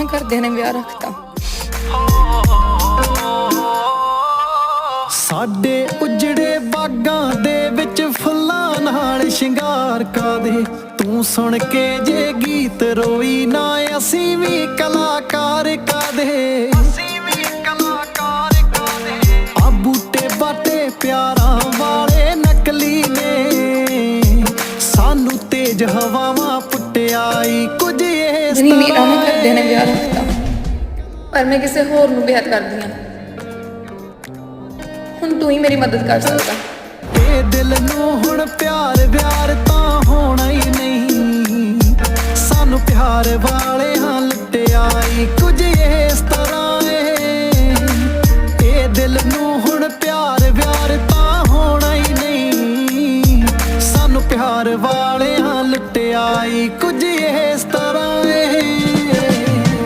ਘਰਦਿਆਂ ਨੇ ਵਿਆਹ ਰੱਖਤਾ। ਸਾਡੇ ਉਜੜੇ ਬਾਗਾਂ ਦੇ ਵਿੱਚ ਫੁੱਲਾਂ ਨਾਲ ਸ਼ਿੰਗਾਰ ਕਾਦੇ ਤੂੰ ਸੁਣ ਕੇ ਜੇ ਗੀਤ ਰੋਈ ਨਾ ਅਸੀਂ ਵੀ ਕਲਾਕਾਰ ਕਾਦੇ ਅਸੀਂ ਵੀ ਕਲਾਕਾਰ ਕਾਦੇ ਆ ਬੂਟੇ ਬਾਟੇ ਪਿਆਰਾਂ ਵਾਲੇ ਨਕਲੀ ਨੇ। ਸਾਨੂੰ ਤੇਜ ਹਵਾਵਾਂ ਪੁੱਟਿਆਈ ਕੁਝ ਨਹੀਂ ਮੇਰਾ ਨਾ ਕਰਦੇ ਨੇ ਵਿਆਹ ਰੱਖਤਾ ਪਰ ਮੈਂ ਕਿਸੇ ਹੋਰ ਨੂੰ ਵਿਆਹ ਕਰਦੀ ਹਾਂ। ਹੁਣ ਤੂੰ ਹੀ ਮੇਰੀ ਮਦਦ ਕਰ ਸਕਦਾ। ਇਹ ਦਿਲ ਨੂੰ ਹੁਣ ਪਿਆਰ, ਵਿਆਰ ਤਾਂ ਹੋਣਾ ਹੀ ਨਹੀਂ। ਸਾਨੂੰ ਪਿਆਰ ਵਾਲੇ ਹਾਂ ਲੁੱਟਿਆ ਕੁਝ ਇਸ ਤਰ੍ਹਾਂ ਏ। ਇਹ ਦਿਲ ਨੂੰ ਹੁਣ ਪਿਆਰ, ਵਿਆਰ ਤਾਂ ਹੋਣਾ ਹੀ ਨਹੀਂ। ਸਾਨੂੰ ਪਿਆਰ ਵਾਲੇ ਹਾਂ ਲੱਟਿਆਈ ਹੀ ਕੁਝ ਇਸ ਤਰ੍ਹਾਂ